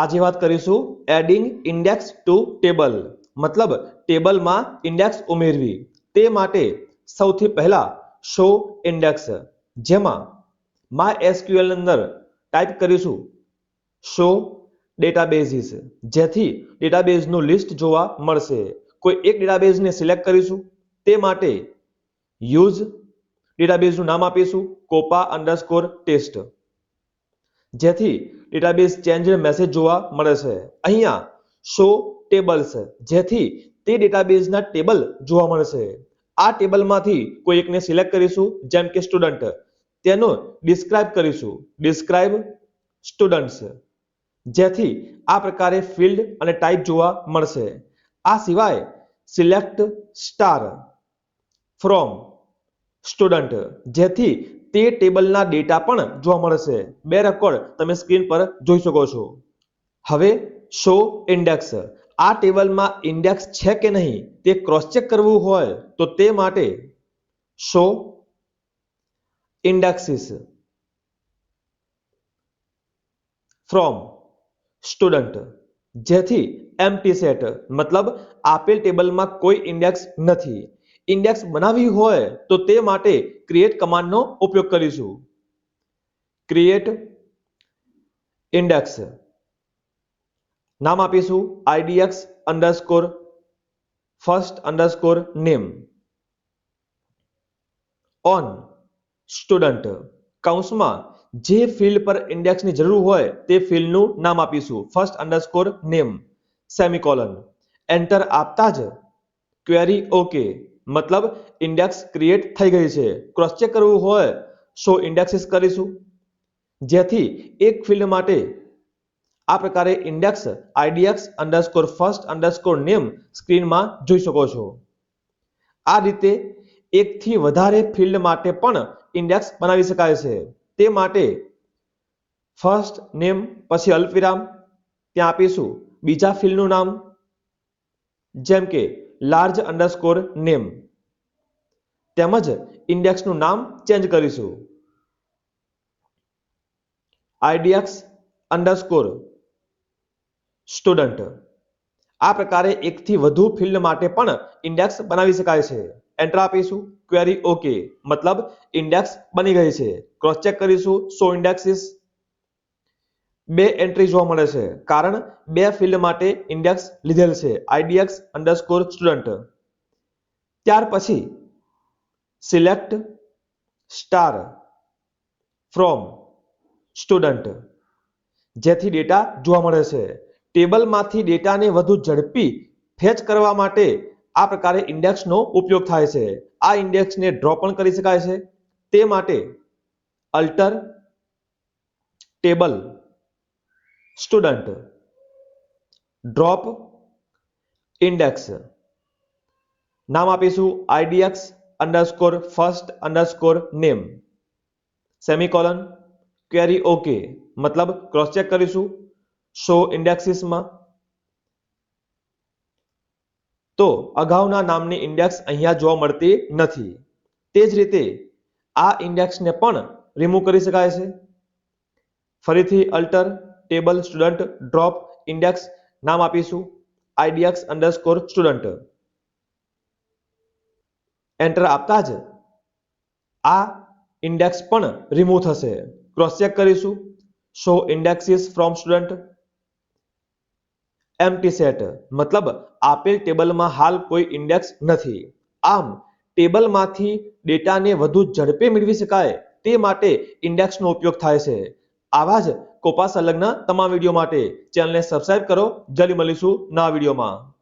આજે વાત કરીશું એડિંગ ઇન્ડેક્સ ટુ ટેબલ મતલબ ટેબલમાં ઇન્ડેક્સ ઉમેરવી. તે માટે સૌથી પહેલા શો ઇન્ડેક્સ જેમાં માય એસક્યુએલ અંદર ટાઈપ કરીશું. શો ડેટાબેઝીસ જેથી ડેટાબેઝનું લિસ્ટ જોવા મળશે. કોઈ એક ડેટાબેઝને સિલેક્ટ કરીશું. તે માટે યુઝ ડેટાબેઝનું નામ આપીશું. કોપા અંડરસ્કોર ટેસ્ટ જેથી ડેટાબેઝ ચેન્જ મેસેજ જોવા મળે છે. અહીંયા શો ટેબલ્સ જેથી તે ડેટાબેઝના ટેબલ જોવા મળશે આ ટેબલમાંથી કોઈ એકને સિલેક્ટ કરીશું, જેમ કે સ્ટુડન્ટ તેનો ડિસ્ક્રાઇબ કરીશું. ડિસ્ક્રાઇબ સ્ટુડન્ટ્સ જેથી આ પ્રકારે ફિલ્ડ અને ટાઈપ જોવા મળશે. આ સિવાય સિલેક્ટ સ્ટાર ફ્રોમ સ્ટુડન્ટ જેથી તે ટેબલના ડેટા પણ જોવા મળશે. બે રેકોર્ડ તમે સ્ક્રીન પર જોઈ શકો છો. હવે શો ઇન્ડેક્સ આ ટેબલમાં ઇન્ડેક્સ છે કે નહીં તે ક્રોસ ચેક કરવું હોય તો તે માટે શો ઇન્ડેક્સિસ ફ્રોમ સ્ટુડન્ટ જેથી એમ્પટી સેટ મતલબ આપેલ ટેબલમાં કોઈ ઇન્ડેક્સ નથી. ઇન્ડેક્સ બનાવવી હોય તો તે માટે ક્રિએટ કમાન્ડનો ઉપયોગ કરીશું. ક્રિએટ ઇન્ડેક્સ નામ આપીશું IDX underscore first underscore name on student કૌંસમાં જે ફિલ્ડ પર ઇન્ડેક્સની જરૂર હોય તે ફિલ્ડનું નામ આપીશું. First underscore name semicolon enter આપતા જ ક્વેરી ઓકે મતલબ ઇન્ડેક્સ ક્રિએટ થઈ ગઈ છે. ક્રોસ ચેક કરવું હોય શો ઇન્ડેક્સિસ કરીશું. જેથી એક ફિલ્ડ માટે આ પ્રકારે index IDX underscore first underscore name સ્ક્રીનમાં જોઈ શકો છો. આ રીતે એકથી વધારે ફિલ્ડ માટે પણ ઇન્ડેક્સ બનાવી શકાય છે. તે માટે ફર્સ્ટ નેમ પછી અલ્પવિરામ, ત્યાં આપીશું બીજા ફિલ્ડનું નામ. જેમ કે લાર્જ અંડરસ્કોર નેમ તેમજ ઇન્ડેક્સનું નામ ચેન્જ કરીશું. આઈડીએક્સ અંડરસ્કોર સ્ટુડન્ટ આ પ્રકારે એકથી વધુ ફિલ્ડ માટે પણ ઇન્ડેક્સ બનાવી શકાય છે. એન્ટર આપીશું. ક્વેરી ઓકે મતલબ ઇન્ડેક્સ બની ગઈ છે. ક્રોસ ચેક કરીશું. સો ઇન્ડેક્સિસ બે એન્ટ્રી જોવા મળે છે. કારણ બે ફિલ્ડ માટે ઇન્ડેક્સ લીધેલ છે. આઈડીએક્સ અંડરસ્કોર સ્ટુડન્ટ ત્યાર પછી સિલેક્ટ સ્ટાર ફ્રોમ સ્ટુડન્ટ જેથી ડેટા જોવા મળે છે. ટેબલમાંથી ડેટાને વધુ ઝડપી ફેચ કરવા માટે આ પ્રકારે ઇન્ડેક્સનો ઉપયોગ થાય છે. આ ઇન્ડેક્સને ડ્રો પણ કરી શકાય છે. તે માટે alter table student drop index નામ આપીશું IDX underscore first underscore name semicolon query okay મતલબ ક્રોસ ચેક કરીશું. શો ઇન્ડેક્સિસમાં તો અગાઉના નામની ઇન્ડેક્સ અહીંયા જોવા મળતી નથી. તે જ રીતે આ ઇન્ડેક્સને પણ રિમૂવ કરી શકાય છે. ફરીથી alter table student drop index નામ આપીશું. આઈડીએક્સ અંડરસ્કોર સ્ટુડન્ટ એન્ટર આપતા જ આ ઇન્ડેક્સ પણ રિમૂવ થશે. ક્રોસ ચેક કરીશું. Show indexes from student empty set મતલબ આપેલ ટેબલમાં હાલ કોઈ ઇન્ડેક્સ નથી. આમ, ટેબલમાંથી ડેટાને વધુ ઝડપે મેળવી શકાય તે માટે ઇન્ડેક્સનો ઉપયોગ થાય છે. આવા જ કોપા સંલગ્ન તમામ વીડિયો માટે. ચેનલને સબસ્ક્રાઇબ કરો. જલ્દી મળીશું નવા વિડીયોમાં.